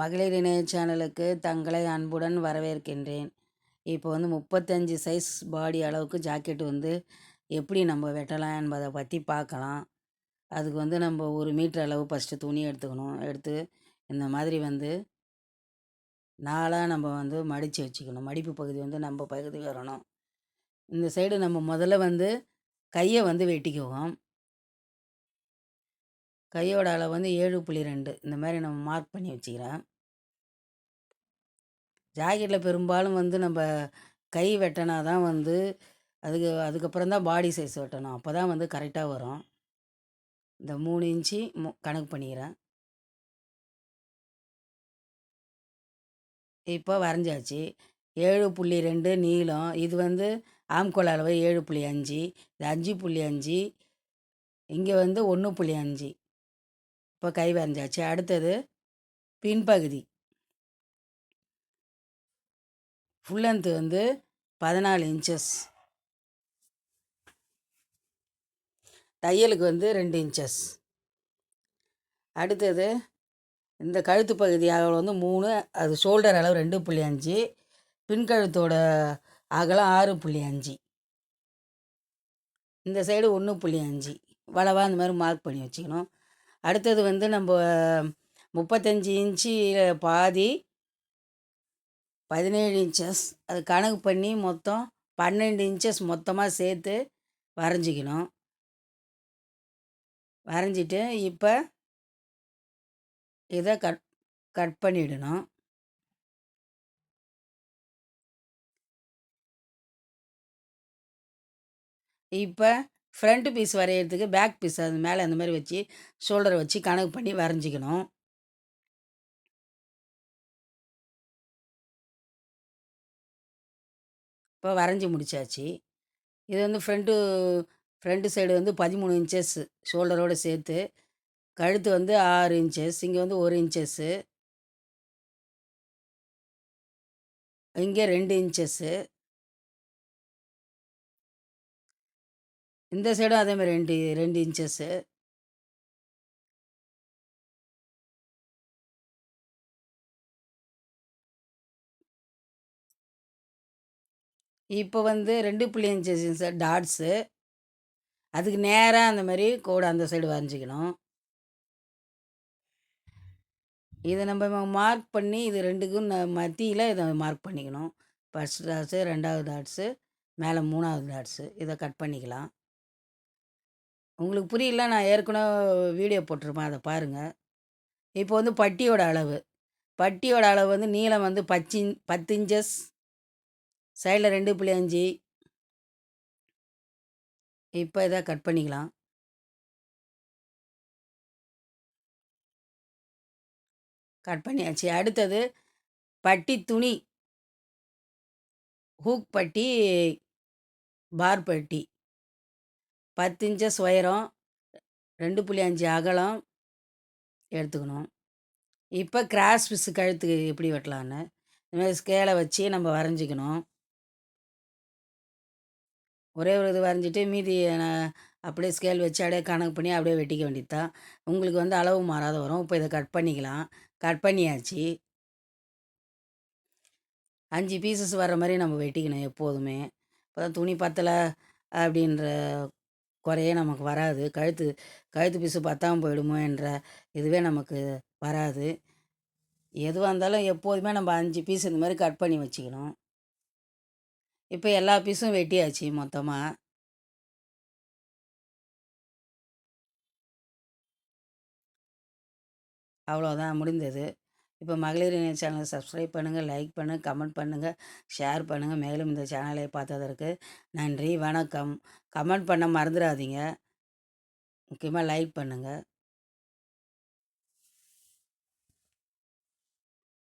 மகளிர் இணைய சேனலுக்கு தங்களை அன்புடன் வரவேற்கின்றேன். இப்போ வந்து முப்பத்தஞ்சு சைஸ் பாடி அளவுக்கு ஜாக்கெட் வந்து எப்படி நம்ம வெட்டலாம் என்பதை பற்றி பார்க்கலாம். அதுக்கு வந்து நம்ம ஒரு மீட்டர் அளவு ஃபஸ்ட்டு துணி எடுத்துக்கணும். எடுத்து இந்த மாதிரி வந்து நாலாக நம்ம வந்து மடித்து வச்சுக்கணும். மடிப்பு பகுதி வந்து நம்ம பகுதி வரணும். இந்த சைடு நம்ம முதல்ல வந்து கையை வந்து வெட்டிக்குவோம். கையோட அளவு வந்து ஏழு புள்ளி ரெண்டு. இந்த மாதிரி நம்ம மார்க் பண்ணி வச்சுக்கிறேன். ஜாக்கெட்டில் பெரும்பாலும் வந்து நம்ம கை வெட்டினா தான் வந்து அதுக்கு அதுக்கப்புறம் தான் பாடி சைஸ் வெட்டணும். அப்போ தான் வந்து கரெக்டாக வரும். இந்த மூணு இன்ச்சு மு கணக்கு பண்ணிக்கிறேன். இப்போ வரைஞ்சாச்சு. ஏழு புள்ளி ரெண்டு நீளம். இது வந்து ஆம்கோல் அளவு ஏழு புள்ளி அஞ்சு. இது அஞ்சு புள்ளி அஞ்சு. இங்கே வந்து ஒன்று புள்ளி அஞ்சு. இப்போ கை வரைஞ்சாச்சு அடுத்தது பின்பகுதி. ஃபுல் லென்த்து வந்து பதினாலு இன்ச்சஸ் தையலுக்கு வந்து ரெண்டு இன்ச்சஸ் அடுத்தது இந்த கழுத்து பகுதி அகலம் வந்து மூணு அது ஷோல்டர் அளவு ரெண்டு புள்ளி அஞ்சு பின்கழுத்தோட அகலம் ஆறு புள்ளி அஞ்சு. இந்த சைடு ஒன்று புள்ளி அஞ்சு. வளவா அந்த மாதிரி மார்க் பண்ணி வச்சுக்கணும். அடுத்தது வந்து நம்ம முப்பத்தஞ்சு இன்ச்சு பாதி பதினேழு இன்ச்சஸ் அது கணக்கு பண்ணி மொத்தம் பன்னெண்டு இன்ச்சஸ் மொத்தமாக சேர்த்து வரைஞ்சிக்கணும். வரைஞ்சிட்டு இப்போ இதை கட் கட் பண்ணிடணும். இப்போ ஃப்ரண்ட் பீஸ் வரைகிறதுக்கு பேக் பீஸ் அது மேலே அந்த மாதிரி வச்சு ஷோல்டரை வச்சு கணக்கு பண்ணி வரைஞ்சிக்கணும். இப்போ வரைஞ்சி முடிச்சாச்சு. இது வந்து ஃப்ரண்ட்டு ஃப்ரண்ட்டு சைடு வந்து பதிமூணு இன்ச்சஸ் ஷோல்டரோடு சேர்த்து கழுத்து வந்து ஆறு இன்ச்சஸ் இங்கே வந்து ஒரு இன்ச்சஸ்ஸு இங்கே ரெண்டு இன்ச்சஸ்ஸு இந்த சைடும் அதே மாதிரி ரெண்டு ரெண்டு இன்ச்சஸ்ஸு இப்போ வந்து ரெண்டு புள்ளி இன்ச்சஸ் டாட்ஸு அதுக்கு நேராக அந்த மாதிரி கோடு அந்த சைடு வரைஞ்சிக்கணும். இதை நம்ம மார்க் பண்ணி இது ரெண்டுக்கும் மத்தியில் இதை மார்க் பண்ணிக்கணும். ஃபஸ்ட் டாட்ஸு ரெண்டாவது டாட்ஸு மேலே மூணாவது டாட்ஸு இதை கட் பண்ணிக்கலாம். உங்களுக்கு புரியல நான் ஏற்கனவே வீடியோ போட்டிருப்பேன் அதை பாருங்கள் இப்போ வந்து பட்டியோட அளவு. பட்டியோட அளவு வந்து நீளம் வந்து பச்சி பத்து இன்ச்சஸ் சைடில் ரெண்டு புள்ளி அஞ்சு. இப்போ இதை கட் பண்ணிக்கலாம். கட் பண்ணியாச்சு. அடுத்தது பட்டி துணி. ஹூக் பட்டி பார் பட்டி. பத்து இன்ச்சஸ் உயரம் ரெண்டு புள்ளி அஞ்சு அகலம் எடுத்துக்கணும். இப்போ கிராஸ் பிஸ் கழுத்துக்கு எப்படி வெட்டலான்னு? இந்த மாதிரி ஸ்கேலை வச்சு நம்ம வரைஞ்சிக்கணும். ஒரே ஒரு இது வரைஞ்சிட்டு மீதி நான் அப்படியே ஸ்கேல் வச்சு அப்படியே கணக்கு பண்ணி அப்படியே வெட்டிக்க வேண்டியது தான் உங்களுக்கு வந்து அளவு மாறாத வரும். இப்போ இதை கட் பண்ணிக்கலாம். கட் பண்ணியாச்சு. அஞ்சு பீசஸ் வர்ற மாதிரி நம்ம வெட்டிக்கணும் எப்போதுமே. இப்போ தான் துணி பத்தலை அப்படின்ற குறையே நமக்கு வராது. கழுத்து கழுத்து பீஸு பத்தாமல் போயிடுமோ என்ற இதுவே நமக்கு வராது. எதுவாக இருந்தாலும் எப்போதுமே நம்ம அஞ்சு பீஸ் இந்த மாதிரி கட் பண்ணி வச்சுக்கணும். இப்போ எல்லா பீஸும் வெட்டியாச்சு மொத்தமாக அவ்வளோதான் முடிந்தது. இப்போ மகளிர் இணைய சேனலை சப்ஸ்கிரைப் பண்ணுங்கள் லைக் பண்ணுங்கள் கமெண்ட் பண்ணுங்கள் ஷேர் பண்ணுங்கள் மேலும் இந்த சேனலை பார்த்ததற்கு நன்றி வணக்கம். கமெண்ட் பண்ண மறந்துடாதீங்க. முக்கியமாக லைக் பண்ணுங்கள்